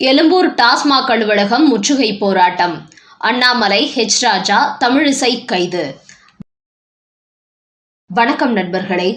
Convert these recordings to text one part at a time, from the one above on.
எழும்பூர் டாஸ்மாக் அலுவலகம் முற்றுகை போராட்டம். அண்ணாமலை ஹெச் ராஜா தமிழிசை கைது. வணக்கம் நண்பர்களே.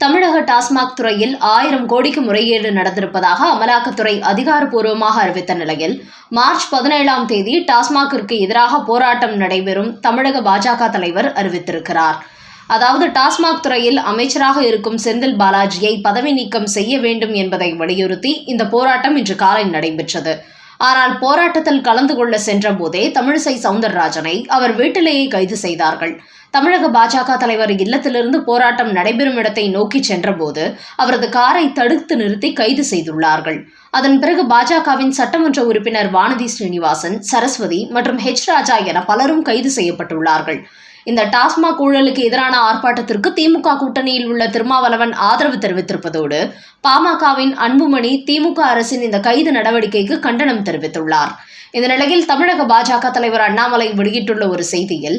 தமிழக டாஸ்மாக் துறையில் ஆயிரம் கோடிக்கு முறைகேடு நடந்திருப்பதாக அமலாக்கத்துறை அதிகாரப்பூர்வமாக அறிவித்த நிலையில் மார்ச் பதினேழாம் தேதி டாஸ்மாகிற்கு எதிராக போராட்டம் நடைபெறும் தமிழக பாஜக தலைவர் அறிவித்திருக்கிறார். அதாவது டாஸ்மாக் துறையில் அமைச்சராக இருக்கும் செந்தில் பாலாஜியை பதவி நீக்கம் செய்ய வேண்டும் என்பதை வலியுறுத்தி இந்த போராட்டம் இன்று காலை நடைபெற்றது. ஆனால் போராட்டத்தில் கலந்து கொள்ள சென்றபோதே தமிழிசை சவுந்தரராஜனை அவர் வீட்டிலேயே கைது செய்தார்கள். தமிழக பாஜக தலைவர் இல்லத்திலிருந்து போராட்டம் நடைபெறும் இடத்தை நோக்கி சென்றபோது அவரது காரை தடுத்து நிறுத்தி கைது செய்துள்ளார்கள். அதன் பிறகு பாஜகவின் சட்டமன்ற உறுப்பினர் வானதி ஸ்ரீனிவாசன் சரஸ்வதி மற்றும் ஹெச் ராஜா என பலரும் கைது செய்யப்பட்டுள்ளார்கள். இந்த டாஸ்மாக் ஊழலுக்கு எதிரான ஆர்ப்பாட்டத்திற்கு திமுக கூட்டணியில் உள்ள திருமாவளவன் ஆதரவு தெரிவித்திருப்பதோடு பாமகவின் அன்புமணி திமுக அரசின் இந்த கைது நடவடிக்கைக்கு கண்டனம் தெரிவித்துள்ளார். இந்த நிலையில் தமிழக பாஜக தலைவர் அண்ணாமலை வெளியிட்டுள்ள ஒரு செய்தியில்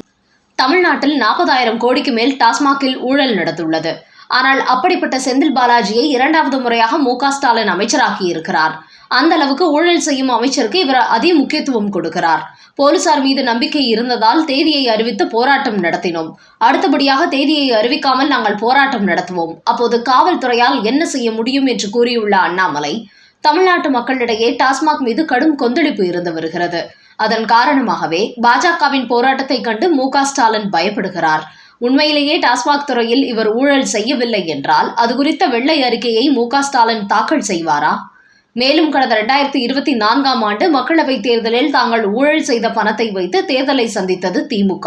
தமிழ்நாட்டில் நாற்பதாயிரம் கோடிக்கு மேல் டாஸ்மாகில் ஊழல் நடந்துள்ளது. ஆனால் அப்படிப்பட்ட செந்தில் பாலாஜியை இரண்டாவது முறையாக மு க ஸ்டாலின் அமைச்சராகி இருக்கிறார் அந்த அளவுக்கு ஊழல் செய்யும் அமைச்சருக்கு இவர் அதிக முக்கியத்துவம் கொடுக்கிறார். போலீசார் மீது நம்பிக்கை இருந்ததால் தேதியை அறிவித்து போராட்டம் நடத்தினோம். அடுத்தபடியாக தேதியை அறிவிக்காமல் நாங்கள் போராட்டம் நடத்துவோம். அப்போது காவல்துறையால் என்ன செய்ய முடியும் என்று கூறியுள்ள அண்ணாமலை தமிழ்நாட்டு மக்களிடையே டாஸ்மாக் மீது கடும் கொந்தளிப்பு இருந்து வருகிறது. அதன் காரணமாகவே பாஜகவின் போராட்டத்தை கண்டு மு. ஸ்டாலின் பயப்படுகிறார். உண்மையிலேயே டாஸ்மாக் துறையில் இவர் ஊழல் செய்யவில்லை என்றால் அது குறித்த வெள்ளை அறிக்கையை மு. ஸ்டாலின் தாக்கல் செய்வாரா? மேலும் கடந்த இரண்டாயிரத்தி இருபத்தி நான்காம் ஆண்டு மக்களவைத் தேர்தலில் தாங்கள் ஊழல் செய்த பணத்தை வைத்து தேர்தலை சந்தித்தது திமுக.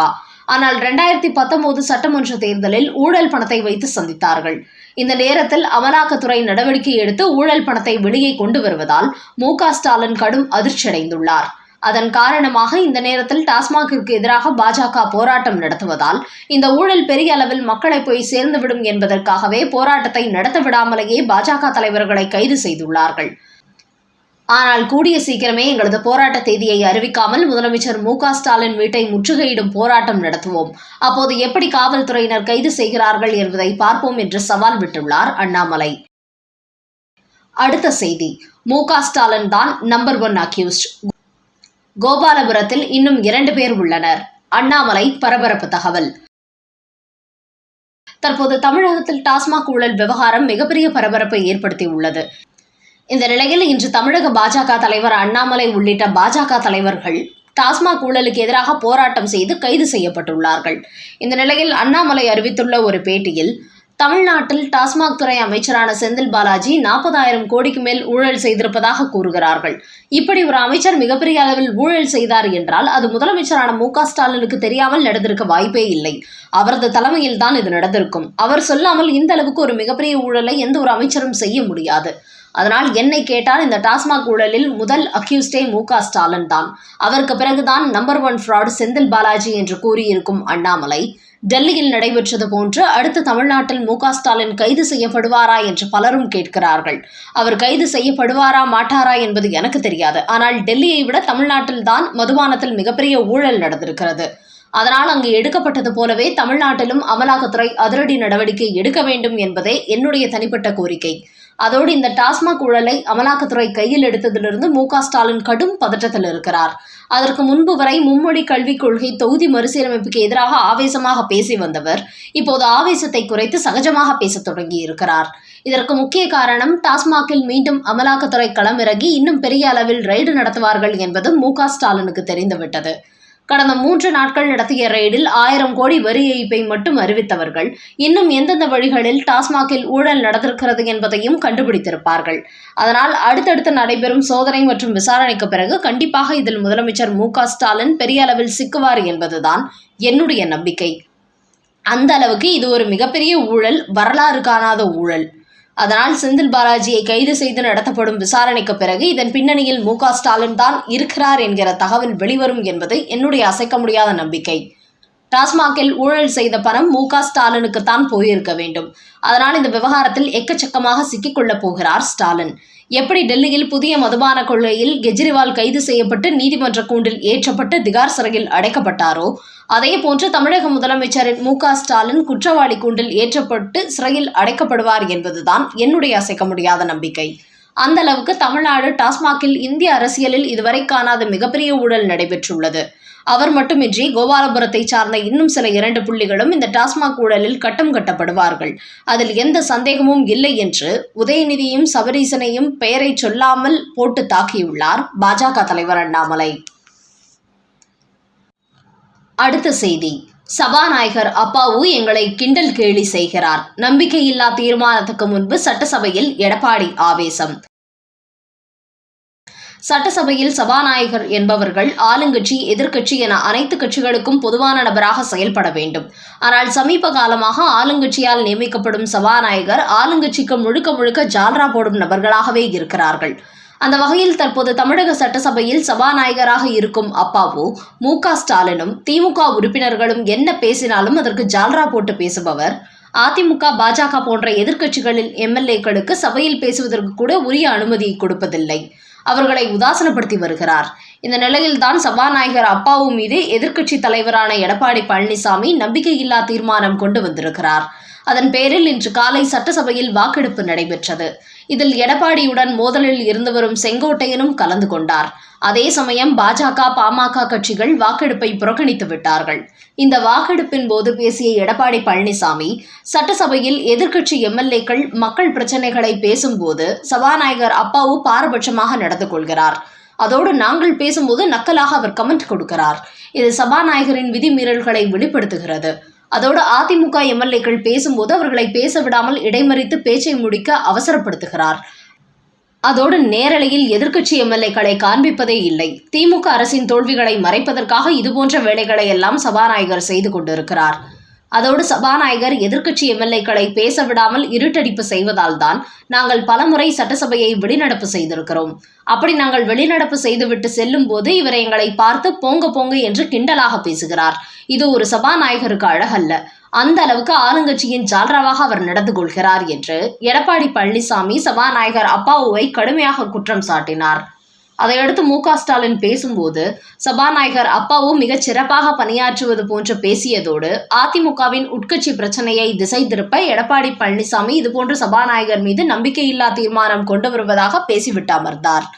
ஆனால் இரண்டாயிரத்தி பத்தொன்பது சட்டமன்ற தேர்தலில் ஊழல் பணத்தை வைத்து சந்தித்தார்கள். இந்த நேரத்தில் அமலாக்கத்துறை நடவடிக்கை எடுத்து ஊழல் பணத்தை வெளியே கொண்டு வருவதால் மு ஸ்டாலின் கடும் அதிர்ச்சியடைந்துள்ளார். அதன் காரணமாக இந்த நேரத்தில் டாஸ்மாகிற்கு எதிராக பாஜக போராட்டம் நடத்துவதால் இந்த ஊழல் பெரிய அளவில் மக்களை போய் சேர்ந்துவிடும் என்பதற்காகவே போராட்டத்தை நடத்த விடாமலேயே பாஜக தலைவர்களை கைது செய்துள்ளார்கள். ஆனால் கூடிய சீக்கிரமே எங்களது போராட்ட தேதியை அறிவிக்காமல் முதலமைச்சர் மு ஸ்டாலின் வீட்டை முற்றுகையிடும் போராட்டம் நடத்துவோம். அப்போது எப்படி காவல்துறையினர் கைது செய்கிறார்கள் என்பதை பார்ப்போம் என்று சவால் விட்டுள்ளார் அண்ணாமலை. அடுத்த செய்தி. மு ஸ்டாலின் தான் நம்பர் ஒன் அக்யூஸ்ட். கோபாலபுரத்தில் இன்னும் இரண்டு பேர் உள்ளனர். அண்ணாமலை பரபரப்பு தகவல். தற்போது தமிழகத்தில் டாஸ்மாக் ஊழல் விவகாரம் மிகப்பெரிய பரபரப்பை ஏற்படுத்தியுள்ளது. இந்த நிலையில் இன்று தமிழக பாஜக தலைவர் அண்ணாமலை உள்ளிட்ட பாஜக தலைவர்கள் டாஸ்மாக் ஊழலுக்கு எதிராக போராட்டம் செய்து கைது செய்யப்பட்டுள்ளார்கள். இந்த நிலையில் அண்ணாமலை அறிவித்துள்ள ஒரு பேட்டியில் தமிழ்நாட்டில் டாஸ்மாக் துறை அமைச்சரான செந்தில் பாலாஜி நாற்பதாயிரம் கோடிக்கு மேல் ஊழல் செய்திருப்பதாக கூறுகிறார்கள். இப்படி ஒரு அமைச்சர் மிகப்பெரிய அளவில் ஊழல் செய்தார் என்றால் அது முதலமைச்சரான மு ஸ்டாலினுக்கு தெரியாமல் நடந்திருக்க வாய்ப்பே இல்லை. அவரது தலைமையில் தான் இது நடந்திருக்கும். அவர் சொல்லாமல் இந்த அளவுக்கு ஒரு மிகப்பெரிய ஊழலை எந்த ஒரு அமைச்சரும் செய்ய முடியாது. அதனால் என்னை கேட்டால் இந்த டாஸ்மாக் ஊழலில் முதல் அக்யூஸ்டே மு ஸ்டாலின் தான். அவருக்கு பிறகுதான் number one fraud Senthil Balaji என்று கூறியிருக்கும் அண்ணாமலை டெல்லியில் நடைபெற்றது போன்று அடுத்து தமிழ்நாட்டில் மு ஸ்டாலின் கைது செய்யப்படுவாரா என்று பலரும் கேட்கிறார்கள். அவர் கைது செய்யப்படுவாரா மாட்டாரா என்பது எனக்கு தெரியாது. ஆனால் டெல்லியை விட தமிழ்நாட்டில் தான் மதுபானத்தில் மிகப்பெரிய ஊழல் நடந்திருக்கிறது. அதனால் அங்கு எடுக்கப்பட்டது போலவே தமிழ்நாட்டிலும் அமலாக்கத்துறை அதிரடி நடவடிக்கை எடுக்க வேண்டும் என்பதே என்னுடைய தனிப்பட்ட கோரிக்கை. அதோடு இந்த டாஸ்மாக் ஊழலை அமலாக்கத்துறை கையில் எடுத்ததிலிருந்து மு ஸ்டாலின் கடும் பதற்றத்தில் இருக்கிறார். அதற்கு முன்பு வரை மும்மொழி கல்விக் கொள்கை தொகுதி மறுசீரமைப்புக்கு எதிராக ஆவேசமாக பேசி வந்தவர் இப்போது ஆவேசத்தை குறைத்து சகஜமாக பேசத் தொடங்கி இருக்கிறார். இதற்கு முக்கிய காரணம் டாஸ்மாகில் மீண்டும் அமலாக்கத்துறை களமிறங்கி இன்னும் பெரிய அளவில் ரெய்டு நடத்துவார்கள் என்பது மு ஸ்டாலினுக்கு தெரிந்துவிட்டது. கடந்த மூன்று நாட்கள் நடத்திய ரெய்டில் ஆயிரம் கோடி வரி ஏய்ப்பை மட்டும் அறிவித்தவர்கள். இன்னும் எந்தெந்த வழிகளில் டாஸ்மாகில் ஊழல் நடந்திருக்கிறது என்பதையும் கண்டுபிடித்திருப்பார்கள். அதனால் அடுத்தடுத்து நடைபெறும் சோதனை மற்றும் விசாரணைக்கு பிறகு கண்டிப்பாக இதில் முதலமைச்சர் மு ஸ்டாலின் பெரிய அளவில் சிக்குவார் என்பதுதான் என்னுடைய நம்பிக்கை. அந்த அளவுக்கு இது ஒரு மிகப்பெரிய ஊழல் வரலாறு காணாத ஊழல். அதனால் செந்தில் பாலாஜியை கைது செய்து நடத்தப்படும் விசாரணைக்கு பிறகு இதன் பின்னணியில் மு ஸ்டாலின் தான் இருக்கிறார் என்கிற தகவல் வெளிவரும் என்பது என்னுடைய அசைக்க முடியாத நம்பிக்கை. டாஸ்மாகில் ஊழல் செய்த பணம் மு ஸ்டாலினுக்கு தான் போயிருக்க வேண்டும். அதனால் இந்த விவகாரத்தில் எக்கச்சக்கமாக சிக்கிக்கொள்ளப் போகிறார் ஸ்டாலின். எப்படி டெல்லியில் புதிய மதுபான கொள்ளையில் கெஜ்ரிவால் கைது செய்யப்பட்டு நீதிமன்ற கூண்டில் ஏற்றப்பட்டு திகார் சிறையில் அடைக்கப்பட்டாரோ? அதே போன்று தமிழக முதலமைச்சரின் மு ஸ்டாலின் குற்றவாளி கூண்டில் ஏற்றப்பட்டு சிறையில் அடைக்கப்படுவார் என்பதுதான் என்னுடைய அசைக்க முடியாத நம்பிக்கை. அந்த அளவுக்கு தமிழ்நாடு டாஸ்மாகில் இந்திய அரசியலில் இதுவரை காணாத மிகப்பெரிய ஊழல் நடைபெற்றுள்ளது. அவர் மட்டுமின்றி கோபாலபுரத்தை சார்ந்த இன்னும் சில இரண்டு புள்ளிகளும் இந்த டாஸ்மாக் ஊழலில் கட்டம் கட்டப்படுவார்கள். அதில் எந்த சந்தேகமும் இல்லை என்று உதயநிதியும் சபரீசனையும் பெயரை சொல்லாமல் போட்டு தாக்கியுள்ளார் பாஜக தலைவர் அண்ணாமலை. அடுத்த செய்தி. சபாநாயகர் அப்பாவு எங்களை கிண்டல் கேலி செய்கிறார். நம்பிக்கையில்லா தீர்மானத்துக்கு முன்பு சட்டசபையில் எடப்பாடி ஆவேசம். சட்டசபையில் சபாநாயகர் என்பவர்கள் ஆளுங்கட்சி எதிர்க்கட்சி என அனைத்து கட்சிகளுக்கும் பொதுவான நபராக செயல்பட வேண்டும். ஆனால் சமீப காலமாக ஆளுங்கட்சியால் நியமிக்கப்படும் சபாநாயகர் ஆளுங்கட்சிக்கு முழுக்க முழுக்க ஜால்ரா போடும் நபர்களாகவே இருக்கிறார்கள். அந்த வகையில் தற்போது தமிழக சட்டசபையில் சபாநாயகராக இருக்கும் அப்பாவு மு க ஸ்டாலினும் திமுக உறுப்பினர்களும் என்ன பேசினாலும் அதற்கு ஜால்ரா போட்டு பேசுபவர். அதிமுக பாஜக போன்ற எதிர்க்கட்சிகளில் எம்எல்ஏக்களுக்கு சபையில் பேசுவதற்கு கூட உரிய அனுமதி கொடுப்பதில்லை. அவர்களை உதாசனப்படுத்தி வருகிறார். இந்த நிலையில்தான் சபாநாயகர் அப்பாவு மீது எதிர்க்கட்சி தலைவரான எடப்பாடி பழனிசாமி நம்பிக்கையில்லா தீர்மானம் கொண்டு வந்திருக்கிறார். அதன் பேரில் இன்று காலை சட்டசபையில் வாக்கெடுப்பு நடைபெற்றது. இதில் எடப்பாடியுடன் மோதலில் இருந்து வரும் செங்கோட்டையனும் கலந்து கொண்டார். அதே சமயம் பாஜக பாமக கட்சிகள் வாக்கெடுப்பை புறக்கணித்து விட்டார்கள். இந்த வாக்கெடுப்பின் போது பேசிய எடப்பாடி பழனிசாமி சட்டசபையில் எதிர்க்கட்சி எம்எல்ஏக்கள் மக்கள் பிரச்சனைகளை பேசும்போது சபாநாயகர் அப்பாவு பாரபட்சமாக நடந்து கொள்கிறார். அதோடு நாங்கள் பேசும்போது நக்கலாக அவர் கமெண்ட் கொடுக்கிறார். இது சபாநாயகரின் விதிமீறல்களை வெளிப்படுத்துகிறது. அதோடு அதிமுக எம்எல்ஏக்கள் பேசும்போது அவர்களை பேச விடாமல் இடைமறித்து பேச்சை முடிக்க அவசரப்படுத்துகிறார். அதோடு நேரலையில் எதிர்க்கட்சி எம்எல்ஏக்களை காண்பிப்பதே இல்லை. திமுக அரசின் தோல்விகளை மறைப்பதற்காக இதுபோன்ற வேலைகளை எல்லாம் சபாநாயகர் செய்து கொண்டிருக்கிறார். அதோடு சபாநாயகர் எதிர்க்கட்சி எம்எல்ஏக்களை பேச விடாமல் இருட்டடிப்பு செய்வதால் தான் நாங்கள் பலமுறை சட்டசபையை வெளிநடப்பு செய்திருக்கிறோம். அப்படி நாங்கள் வெளிநடப்பு செய்துவிட்டு செல்லும் போது இவர் எங்களை பார்த்து போங்க போங்க என்று கிண்டலாக பேசுகிறார். இது ஒரு சபாநாயகருக்கு அழகல்ல. அந்த அளவுக்கு ஆளுங்கட்சியின் ஜால்ராவாக அவர் நடந்து கொள்கிறார் என்று எடப்பாடி பழனிசாமி சபாநாயகர் அப்பாவுவை கடுமையாக குற்றம் சாட்டினார். அதையடுத்து மு க ஸ்டாலின் பேசும்போது சபாநாயகர் அப்பாவும் மிகச் சிறப்பாக பணியாற்றுவது போன்று பேசியதோடு அதிமுகவின் உட்கட்சி பிரச்சனையை திசை திருப்ப எடப்பாடி பழனிசாமி இதுபோன்ற சபாநாயகர் மீது நம்பிக்கையில்லா தீர்மானம் கொண்டு வருவதாக பேசிவிட்டு அமர்ந்தார்.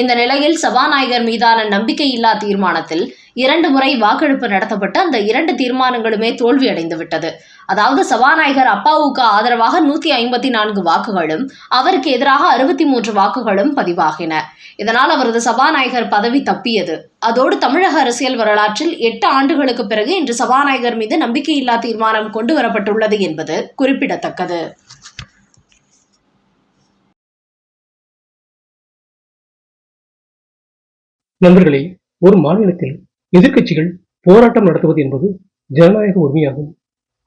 இந்த நிலையில் சபாநாயகர் மீதான நம்பிக்கையில்லா தீர்மானத்தில் இரண்டு முறை வாக்கெடுப்பு நடத்தப்பட்டு அந்த இரண்டு தீர்மானங்களுமே தோல்வியடைந்து விட்டது அதாவது சபாநாயகர் அப்பாவுக்கு ஆதரவாக நூத்தி ஐம்பத்தி நான்கு வாக்குகளும் அவருக்கு எதிராக அறுபத்தி மூன்று வாக்குகளும் பதிவாகின. இதனால் அவரது சபாநாயகர் பதவி தப்பியது. அதோடு தமிழக அரசியல் வரலாற்றில் எட்டு ஆண்டுகளுக்கு பிறகு இன்று சபாநாயகர் மீது நம்பிக்கையில்லா தீர்மானம் கொண்டு வரப்பட்டுள்ளது என்பது குறிப்பிடத்தக்கது. நண்பர்களே ஒரு மாநிலத்தில் எதிர்கட்சிகள் போராட்டம் நடத்துவது என்பது ஜனநாயக உரிமையாகும்.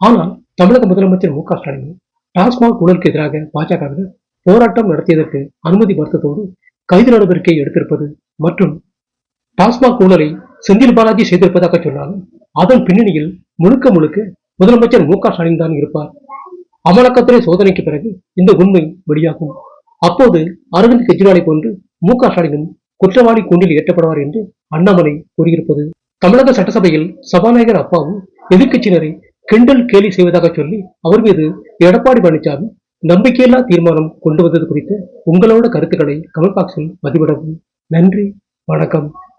ஆனால் தமிழக முதலமைச்சர் மு க ஸ்டாலின் டாஸ்மாக் ஊழலுக்கு எதிராக பாஜகவினர் போராட்டம் நடத்தியதற்கு அனுமதி மறுத்ததோடு கைது நடவடிக்கை எடுத்திருப்பது மற்றும் டாஸ்மாக் ஊழலை செந்தில் பாலாஜி செய்திருப்பதாக சொன்னாலும் அதன் பின்னணியில் முழுக்க முழுக்க முதலமைச்சர் மு க ஸ்டாலின் தான் இருப்பார். அமலாக்கத்துறை சோதனைக்கு பிறகு இந்த உண்மை வெளியாகும். அப்போது அரவிந்த் கெஜ்ரிவாலை போன்று மு க ஸ்டாலினும் குற்றவாளி கூண்டில் ஏற்றப்படுவார் என்று அண்ணாமலை கூறியிருப்பது. தமிழக சட்டசபையில் சபாநாயகர் அப்பாவும் எதிர்கட்சியினரை கிண்டல் கேலி செய்வதாக சொல்லி அவர் மீது எடப்பாடி பழனிசாமி நம்பிக்கையில்லா தீர்மானம் கொண்டு வந்தது குறித்து உங்களோட கருத்துக்களை கமெண்ட் பாக்ஸில் பதிவிடவும். நன்றி வணக்கம்.